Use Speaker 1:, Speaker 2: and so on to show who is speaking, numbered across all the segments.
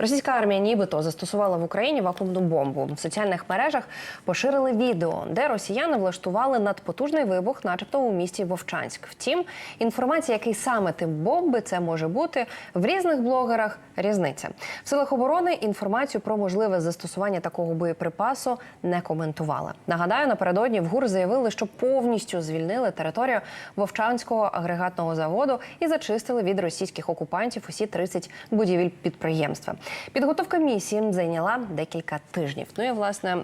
Speaker 1: Російська армія нібито застосувала в Україні вакуумну бомбу. В соціальних мережах поширили відео, де росіяни влаштували надпотужний вибух, начебто у місті Вовчанськ. Втім, інформація, який саме тип бомби це може бути в різних блогерах. Різниця в силах оборони інформацію про можливе застосування такого боєприпасу не коментували. Нагадаю, напередодні в ГУР заявили, що повністю звільнили територію Вовчанського агрегатного заводу і зачистили від російських окупантів усі 30 будівель підприємства. Підготовка місії зайняла декілька тижнів. Ну і власне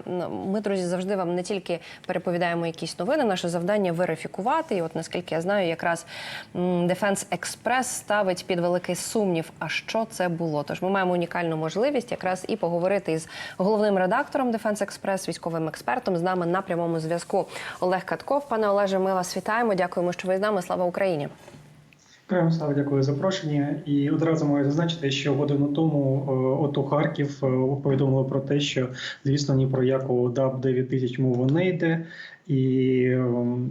Speaker 1: ми, друзі, завжди вам не тільки переповідаємо якісь новини. Наше завдання верифікувати. І, от наскільки я знаю, якраз Defense Express ставить під великий сумнів, а що це було. Тож ми маємо унікальну можливість якраз і поговорити із головним редактором Defense Express, військовим експертом. З нами на прямому зв'язку Олег Катков. Пане Олеже, ми вас вітаємо. Дякуємо, що ви з нами. Слава Україні.
Speaker 2: Слава дякую за запрошення. І одразу маю зазначити, що годину тому е, ОТУ Харків е, повідомили про те, що звісно ні про яку ДАБ 9000 мова не йде. І ем,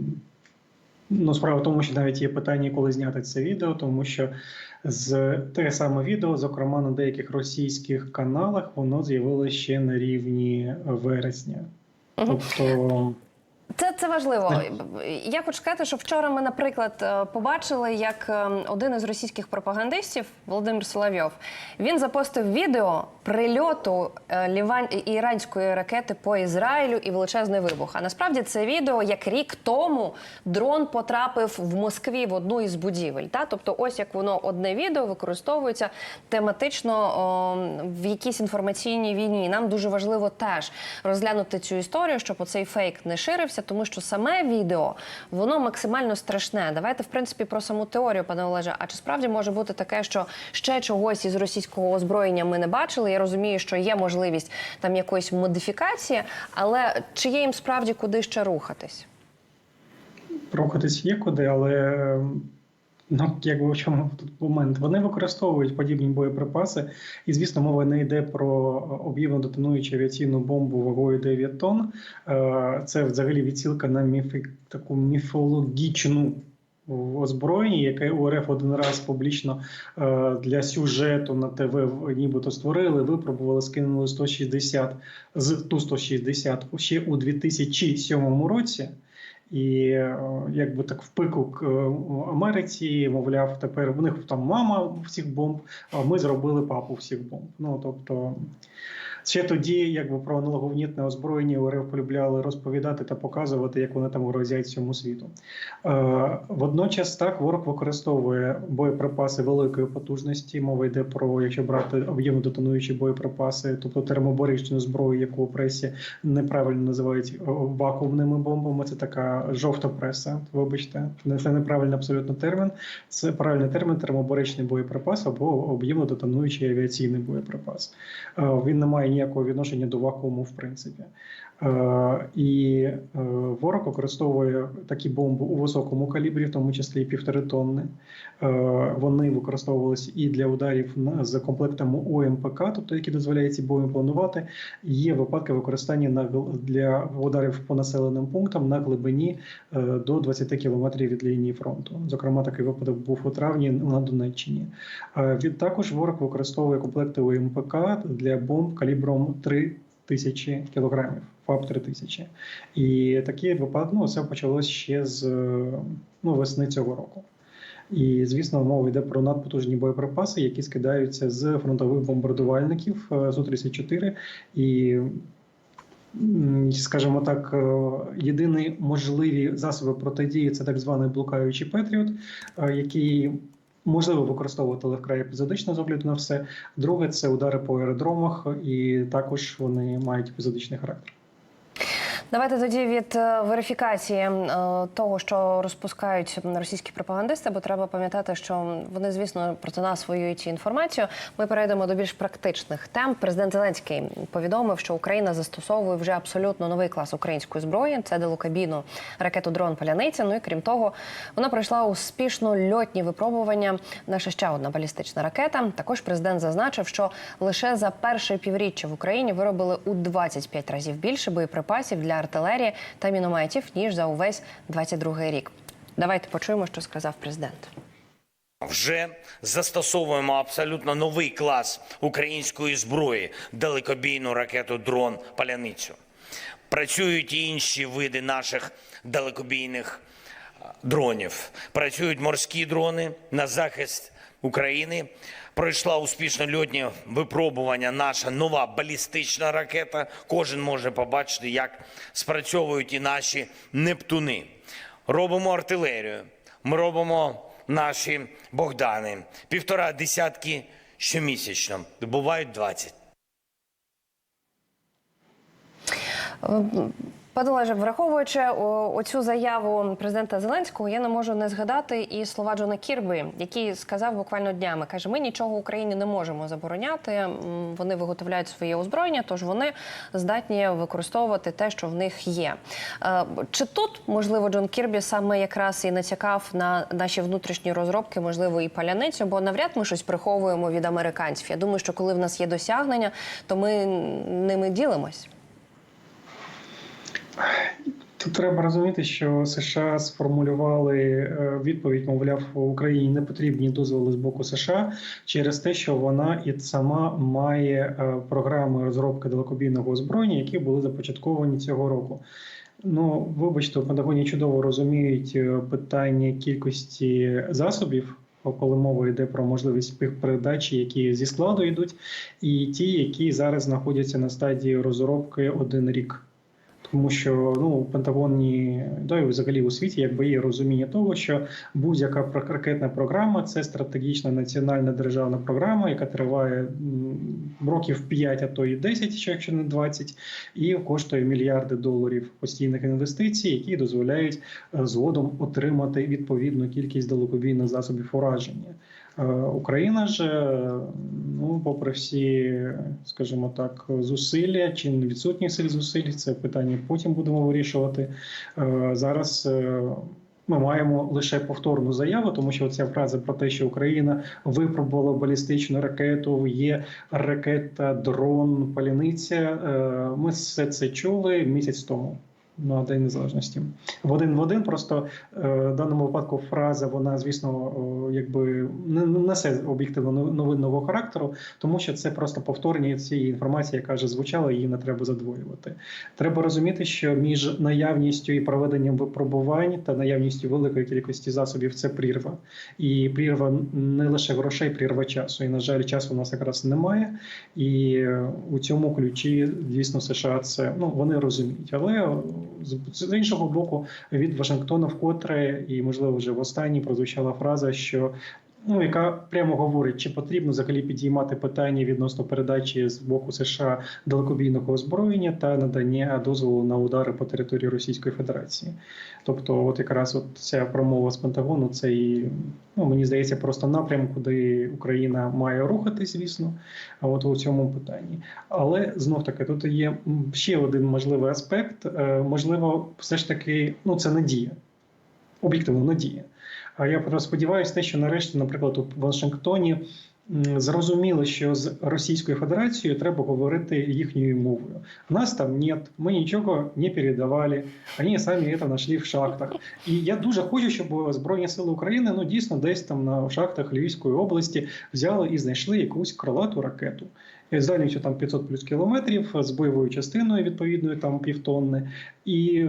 Speaker 2: ну, справа в тому, що навіть є питання, коли зняти це відео, тому що з те саме відео, зокрема на деяких російських каналах, воно з'явилося ще на рівні вересня. Тобто.
Speaker 1: Це, це важливо. Я хочу сказати, що вчора ми, наприклад, е, побачили, як е, один із російських пропагандистів Володимир Соловйов він запостив відео прильоту е, ліван... іранської ракети по Ізраїлю і величезний вибух. А насправді це відео як рік тому дрон потрапив в Москві в одну із будівель. Та? Тобто, ось як воно одне відео використовується тематично о, в якійсь інформаційній війні. Нам дуже важливо теж розглянути цю історію, щоб оцей фейк не ширився, тому що саме відео воно максимально страшне. Давайте, в принципі, про саму теорію, пане Олеже. А чи справді може бути таке, що ще чогось із російського озброєння ми не бачили? Я розумію, що є можливість там якоїсь модифікації, але чи є їм справді куди ще рухатись?
Speaker 2: Рухатись є куди, але ну якби в чому тут момент? Вони використовують подібні боєприпаси, і звісно, мова не йде про об'ємно детонуючу авіаційну бомбу вагою 9 тонн. Е, Це взагалі відсілка на міфі, таку міфологічну. Озброєння, яке УРФ один раз публічно е, для сюжету на ТВ нібито створили, випробували, скинули 160 з ту 160 ще у 2007 році. І е, якби так в пику е, Америці, мовляв, тепер в них там мама всіх бомб, а ми зробили папу всіх бомб. Ну тобто. Ще тоді, якби про аналоговнітне озброєння УРФ полюбляли розповідати та показувати, як вони там грозять цьому світу. Е, водночас так ворог використовує боєприпаси великої потужності. Мова йде про, якщо брати об'ємно детонуючі боєприпаси, тобто термобаричну зброю, яку в пресі неправильно називають вакуумними бомбами. Це така жовта преса. Вибачте, це неправильний абсолютно термін. Це правильний термін термобаричний боєприпас або об'ємно детонуючий авіаційний боєприпас. Е, Він не має ніякого відношення до вакууму, в принципі. Е, І е, ворог використовує такі бомби у високому калібрі, в тому числі і півтори тонни. Е, Вони використовувалися і для ударів з комплектами ОМПК, тобто які дозволяють ці бомби планувати. Є випадки використання на для ударів по населеним пунктам на глибині до 20 кілометрів від лінії фронту. Зокрема, такий випадок був у травні на Донеччині. Від також ворог використовує комплекти ОМПК для бомб калібром 3 тисячі кілограмів. ФАБ 3000. І такі випадки, ну, це почалось ще з ну, весни цього року. І, звісно, мова йде про надпотужні боєприпаси, які скидаються з фронтових бомбардувальників е, Су-34. І, м, скажімо так, е, єдині можливі засоби протидії це так званий блукаючий Петріот, е, який можливо використовувати вкрай епізодично з огляду на все. Друге це удари по аеродромах, і також вони мають епізодичний характер.
Speaker 1: Давайте тоді від е, верифікації е, того, що розпускають російські пропагандисти, бо треба пам'ятати, що вони, звісно, проти нас воюють інформацію. Ми перейдемо до більш практичних тем. Президент Зеленський повідомив, що Україна застосовує вже абсолютно новий клас української зброї. Це делокабіну ракету дрон Паляниця. Ну і крім того, вона пройшла успішно льотні випробування. Наша ще одна балістична ракета. Також президент зазначив, що лише за перше півріччя в Україні виробили у 25 разів більше боєприпасів для артилерії та мінометів ніж за увесь 22 рік. Давайте почуємо, що сказав президент.
Speaker 3: Вже застосовуємо абсолютно новий клас української зброї далекобійну ракету дрон Паляницю. Працюють і інші види наших далекобійних дронів. Працюють морські дрони на захист України. Пройшла успішно льотні випробування наша нова балістична ракета. Кожен може побачити, як спрацьовують і наші нептуни. Робимо артилерію. Ми робимо наші Богдани. Півтора десятки щомісячно. Бувають 20.
Speaker 1: Пане Олеже, враховуючи оцю заяву президента Зеленського, я не можу не згадати і слова Джона Кірбі, який сказав буквально днями: каже: Ми нічого Україні не можемо забороняти. Вони виготовляють своє озброєння, тож вони здатні використовувати те, що в них є. Е, Чи тут можливо Джон Кірбі саме якраз і натякав на наші внутрішні розробки, можливо, і паляницю, бо навряд ми щось приховуємо від американців. Я думаю, що коли в нас є досягнення, то ми ними ділимось.
Speaker 2: Тут треба розуміти, що США сформулювали е, відповідь, мовляв, Україні не потрібні дозволи з боку США через те, що вона і сама має е, програми розробки далекобійного озброєння, які були започатковані цього року. Ну, вибачте, в Пентагоні чудово розуміють е, питання кількості засобів. Коли мова йде про можливість передачі, які зі складу йдуть, і ті, які зараз знаходяться на стадії розробки один рік. Тому що ну в Пентагоні, да і взагалі у світі, якби є розуміння того, що будь-яка ракетна програма це стратегічна національна державна програма, яка триває років 5, а то і 10, ще якщо не 20, і коштує мільярди доларів постійних інвестицій, які дозволяють е, згодом отримати відповідну кількість далекобійних засобів ураження. Е, Україна ж, ну, попри всі, скажімо так, зусилля чи відсутність цих зусиль, це питання потім будемо вирішувати. Е, Зараз е, ми маємо лише повторну заяву, тому що ця фраза про те, що Україна випробувала балістичну ракету, є ракета, дрон, паляниця. е, Ми все це чули місяць тому. На День Незалежності в один в один. Просто е, в даному випадку фраза, вона, звісно, о, якби не не несе об'єктивно новинного характеру, тому що це просто повторення цієї інформації, яка вже звучала, її не треба задвоювати. Треба розуміти, що між наявністю і проведенням випробувань та наявністю великої кількості засобів це прірва. І прірва не лише грошей, прірва часу. І, на жаль, часу у нас якраз немає. І е, у цьому ключі, звісно, США це ну вони розуміють. Але з іншого боку, від Вашингтона вкотре і можливо вже в останній прозвучала фраза, що ну яка прямо говорить, чи потрібно взагалі підіймати питання відносно передачі з боку США далекобійного озброєння та надання дозволу на удари по території Російської Федерації. Тобто, от якраз от ця промова з Пентагону, це і ну мені здається, просто напрям, куди Україна має рухатись, звісно, а от у цьому питанні. Але знов таки тут є ще один можливий аспект. Е, Можливо, все ж таки, ну це надія, об'єктивно надія. Я сподіваюся, те, що нарешті, наприклад, у Вашингтоні м, зрозуміли, що з Російською Федерацією треба говорити їхньою мовою. Нас там нет, ми нічого не передавали, вони самі це знайшли в шахтах. І я дуже хочу, щоб Збройні сили України ну дійсно десь там на шахтах Львівської області взяли і знайшли якусь крилату ракету. З дальністю там 500 плюс кілометрів, з бойовою частиною відповідною там півтонни, і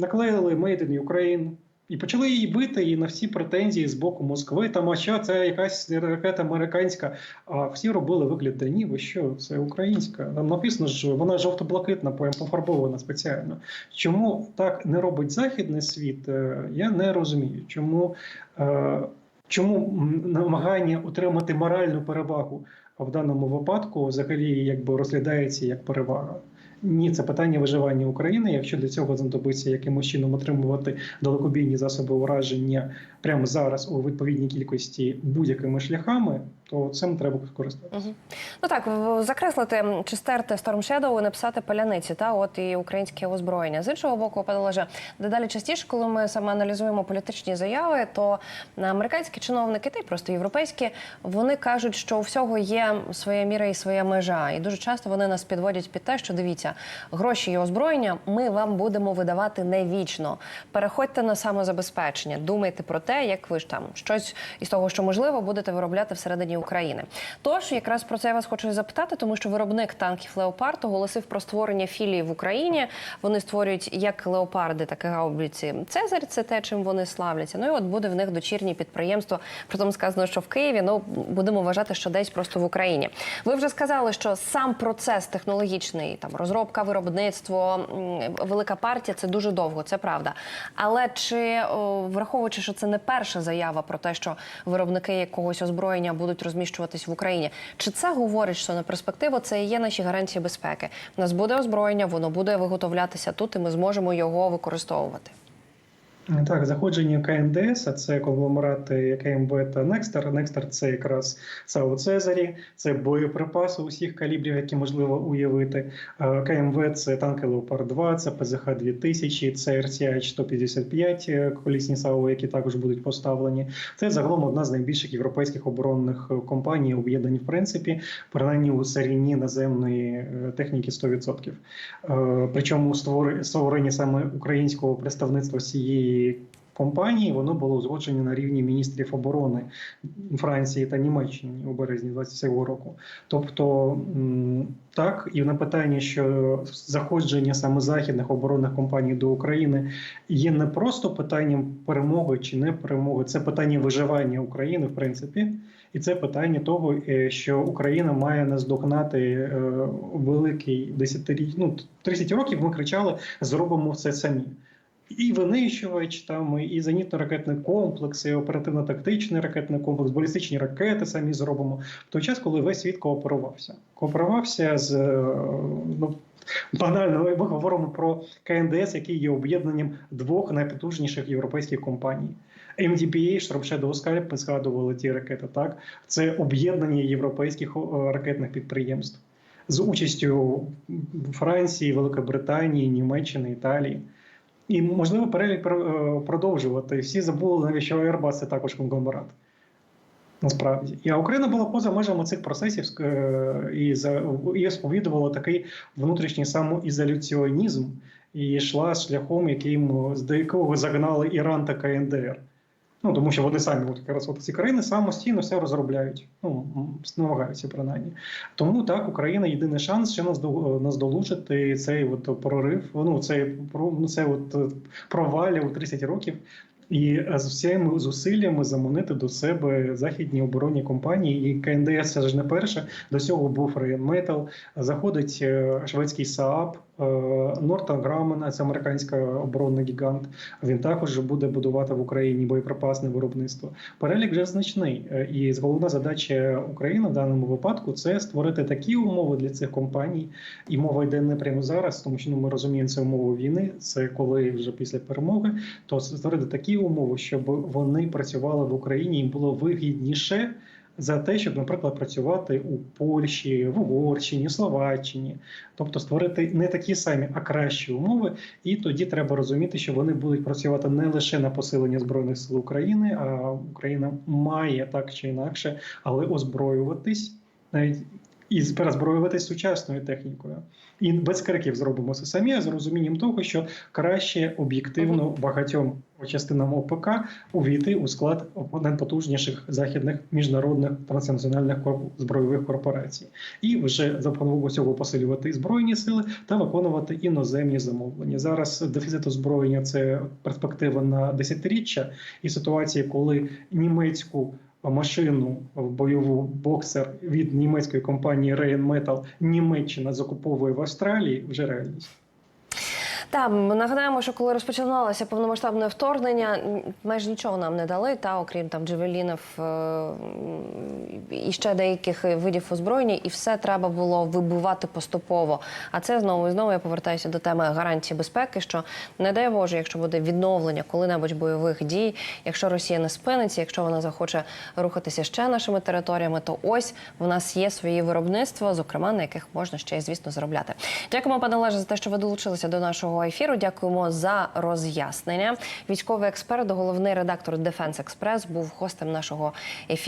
Speaker 2: наклеїли Made in Ukraine, і почали її бити і на всі претензії з боку Москви. Там а що це якась ракета американська. А всі робили вигляд, да ні, ви що, це українська. Там написано, що вона жовто-блакитна, пофарбована спеціально. Чому так не робить західний світ? е, Я не розумію. Чому, е, чому намагання отримати моральну перевагу в даному випадку взагалі якби розглядається як перевага? Ні, це питання виживання України. Якщо для цього знадобиться якимось чином отримувати далекобійні засоби ураження прямо зараз у відповідній кількості будь-якими шляхами, то цим треба скористатися.
Speaker 1: Мгм. Ну так, закреслити чи стерти Storm Shadow і написати паляниці, та от і українське озброєння. З іншого боку, пане дедалі частіше, коли ми саме аналізуємо політичні заяви, то американські чиновники, та й просто європейські, вони кажуть, що у всього є своя міра і своя межа. І дуже часто вони нас підводять під те, що дивіться, Гроші і озброєння ми вам будемо видавати не вічно. Переходьте на самозабезпечення, думайте про те, як ви ж там щось із того, що можливо, будете виробляти всередині України. Тож якраз про це я вас хочу запитати, тому що виробник танків Леопард оголосив про створення філії в Україні. Вони створюють як леопарди, так і гаубиці. Цезарь це те, чим вони славляться. Ну і от буде в них дочірнє підприємство. Притом сказано, що в Києві. Ну будемо вважати, що десь просто в Україні. Ви вже сказали, що сам процес технологічний, там розробка, виробництво, велика партія це дуже довго, це правда. Але чи враховуючи, що це не перша заява про те, що виробники якогось озброєння будуть розміщуватись в Україні, чи це говорить, що на перспективу це і є наші гарантії безпеки? У нас буде озброєння, воно буде виготовлятися тут, і ми зможемо його використовувати.
Speaker 2: Так, заходження КНДС, це конгломерати КМВ та Некстер. Некстер це якраз САУ Цезарі, це боєприпаси усіх калібрів, які можливо уявити. Е, КМВ це танки Леопард 2, це ПЗХ 2000, це RCH 155 е, колісні САУ, які також будуть поставлені. Це загалом одна з найбільших європейських оборонних е, компаній, об'єднані в принципі, принаймні у серійні наземної техніки 100%. Е, Причому створення саме українського представництва цієї компанії воно було узгоджено на рівні міністрів оборони Франції та Німеччини у березні 27 року. Тобто так, і на питання, що заходження саме західних оборонних компаній до України є не просто питанням перемоги чи не перемоги, це питання виживання України, в принципі. І це питання того, е, що Україна має наздогнати е, великий десятиріч. Ну 30 років ми кричали: зробимо все самі. І винищувач, там і зенітно-ракетний комплекс, і оперативно-тактичний ракетний комплекс, балістичні ракети самі зробимо в той час, коли весь світ кооперувався. Кооперувався з е, ну. Банально, ми говоримо про КНДС, який є об'єднанням двох найпотужніших європейських компаній. MDPA, Шторм Скальп, ми згадували ті ракети. Так, це об'єднання європейських ракетних підприємств з участю Франції, Великобританії, Німеччини, Італії. І можливо перелік е, продовжувати. Всі забули навіщо що Airbus – це також конгломерат. Насправді, а Україна була поза межами цих процесів е, і за і сповідувала такий внутрішній самоізоляціонізм і йшла шляхом, яким з якого загнали Іран та КНДР. Ну тому що вони самі от якраз от ці країни самостійно все розробляють. Ну намагаються принаймні. Тому так Україна єдиний шанс ще наздол- наздолужити цей от прорив. Ну цей про- ну, це от е, провалля у 30 років. І е, з всіми зусиллями заманити до себе західні оборонні компанії. І КНДС це ж не перше. До цього був Rheinmetall, заходить е, шведський Saab, е, Northrop Grumman, це американський оборонний гігант. Він також буде будувати в Україні боєприпасне виробництво. Перелік вже значний. Е, І головна задача України в даному випадку це створити такі умови для цих компаній. І мова йде не прямо зараз, тому що ну, ми розуміємо це умови війни. Це коли вже після перемоги, то створити такі умови, щоб вони працювали в Україні, їм було вигідніше. За те, щоб, наприклад, працювати у Польщі, в Угорщині, Словаччині, тобто створити не такі самі, а кращі умови, і тоді треба розуміти, що вони будуть працювати не лише на посилення збройних сил України, а Україна має так чи інакше, але озброюватись навіть і перезброюватись сучасною технікою. І без криків зробимо це самі, а з розумінням того, що краще об'єктивно багатьом частинам ОПК увійти у склад найпотужніших західних міжнародних транснаціональних збройових корпорацій, і вже за цього посилювати збройні сили та виконувати іноземні замовлення. Зараз дефіцит озброєння це перспектива на десятиріччя, і ситуація, коли німецьку машину в бойову боксер від німецької компанії Rheinmetall Німеччина закуповує в Австралії, вже реальність.
Speaker 1: Та ми нагадаємо, що коли розпочиналося повномасштабне вторгнення, майже нічого нам не дали, та окрім там джевелінів е, і ще деяких видів озброєння, і все треба було вибивати поступово. А це знову і знову я повертаюся до теми гарантії безпеки. Що не дай Боже, якщо буде відновлення коли-небудь бойових дій, якщо Росія не спиниться, якщо вона захоче рухатися ще нашими територіями, то ось в нас є свої виробництва, зокрема на яких можна ще й звісно заробляти. Дякуємо, пане Олеже, за те, що ви долучилися до нашого ефіру. Дякуємо за роз'яснення. Військовий експерт, головний редактор Дефенс Експрес, був гостем нашого ефіру.